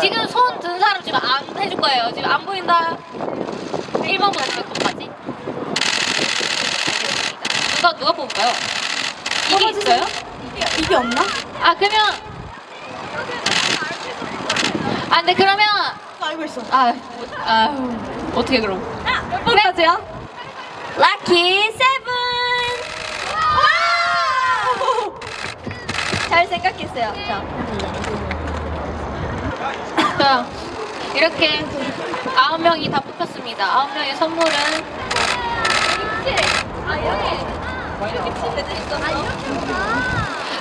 지금 손 든 사람 지금 안 해줄 거예요. 지금 안 보인다. 1번부터 몇 번까지? 알겠습니다. 누가 누가 뽑을까요? 이게 뽑아주세요. 있어요? 이게 없나? 아 그러면 아 근데 그러면 알고 있어. 아, 아 어떻게 그럼? 몇 번까지야? 라키 세븐. 잘 생각했어요. 자. 자 이렇게 아홉 명이 다 뽑혔습니다. 아홉 명의 선물은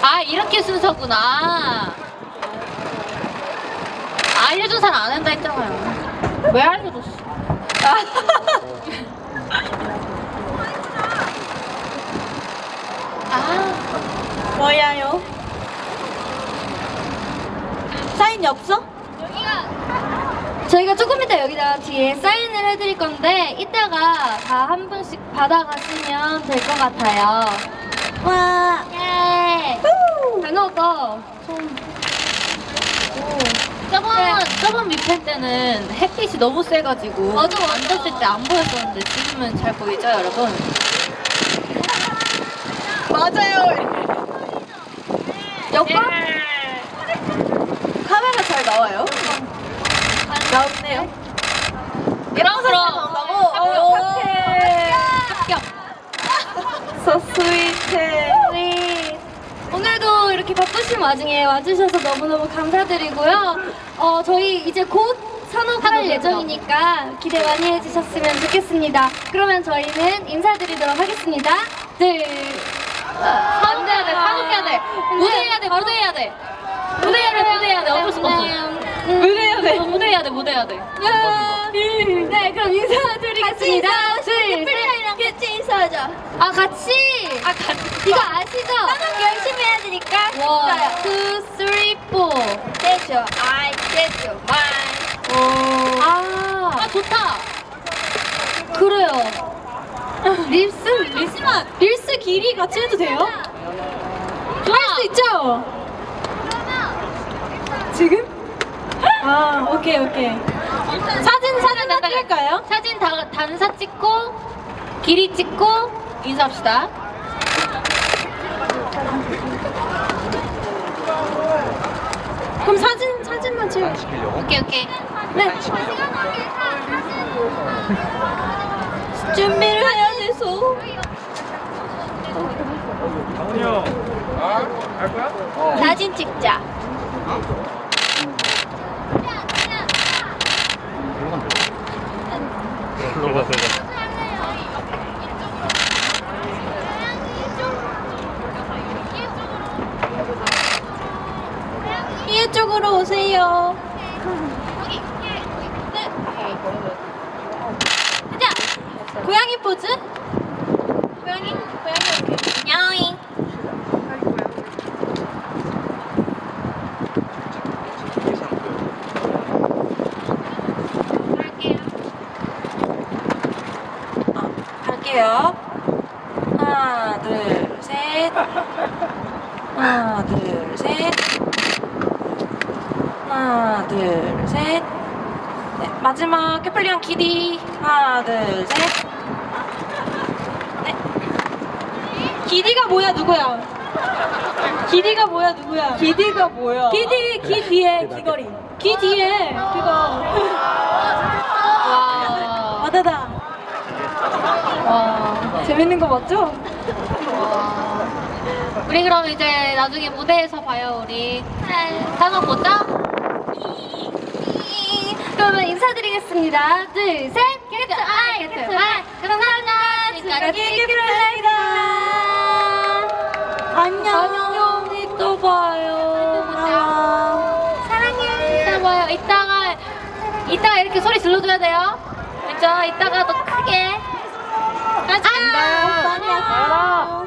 아 이렇게 순서구나. 알려준 사람 안 한다 했잖아요. 왜 알려줬어? 아 뭐야요? 사인이 없어? 저희가 조금 이따 여기다 뒤에 사인을 해드릴 건데 이따가 다 한 분씩 받아가시면 될 것 같아요. 와. 예. 잘 나왔다. 저번 저번 미팬 때는 햇빛이 너무 세가지고 맞아, 맞아. 앉았을 때 안 보였었는데 지금은 잘 보이죠 여러분? 맞아요. 여권? 카메라 잘 나와요? 나왔네요. 그럼 나온다고? 합격. So sweet. 네. 오늘도 이렇게 바쁘신 와중에 와주셔서 너무너무 감사드리고요. 어, 저희 이제 곧 산업할 예정이니까 기대 많이 해주셨으면 좋겠습니다. 그러면 저희는 인사드리도록 하겠습니다. 둘, 산업 해야 돼, 산업 해야 돼. 무대 해야 돼, 무대 해야 돼. 무대 해야 돼, 무대 해야 돼. 어쩔 수가 없어. 무대 해야 돼. 어, 무대 해야 돼, 무대 해야 돼. 네, 그럼 인사드리겠습니다. 둘, 셋. 같이 인사하자. 아, 같이! 아, 같이. 이거 아시죠? 산업 열심히 해야 되니까. 원, 투, 쓰리, 포. 되죠. I, 되죠. My. 오. 아, 아 좋다. 그래요. 릴스? 릴스? 릴스 길이 같이 해도 돼요? 할 수 있죠? 지금? 아, 오케이, 오케이. 사진 사진 다 찍을까요? 사진 다, 단사 찍고 길이 찍고 인사합시다. 그럼 사진, 사진만 찍을게요. 시키려고? 오케이 오케이. 네. 준비를 해야 돼서. 강훈이 형. 아? 갈 거야? 어. 사진 찍자. 불러 봐, 불러. 이해 쪽으로 오세요. 자, 고양이 포즈. 고양이, 고양이 이렇게. 야옹. 갈게요. 하나, 둘, 셋. 하나, 둘, 셋. 하나, 둘, 셋. 네, 마지막 캐플리언 기디. 하나, 둘, 셋. 네. 기디가 뭐야, 누구야? 기디가 뭐야, 누구야? 기디가 뭐야? 기디, 기 뒤에 귀걸이. 귀 뒤에 그거. 와. 와다다. 와. 재밌는 거 맞죠? 우리 그럼 이제 나중에 무대에서 봐요 우리. 산업 보자. 그러면 인사드리겠습니다. 둘, 셋. 캐트 아이, 캐트 아이. 감사합니다. 지금까지 키키프라입니다. 안녕. 안녕. 이따 봐요. 이따가 이렇게 소리 질러줘야 돼요. 그죠? 이따가 더 크게. 아, 아, 안녕.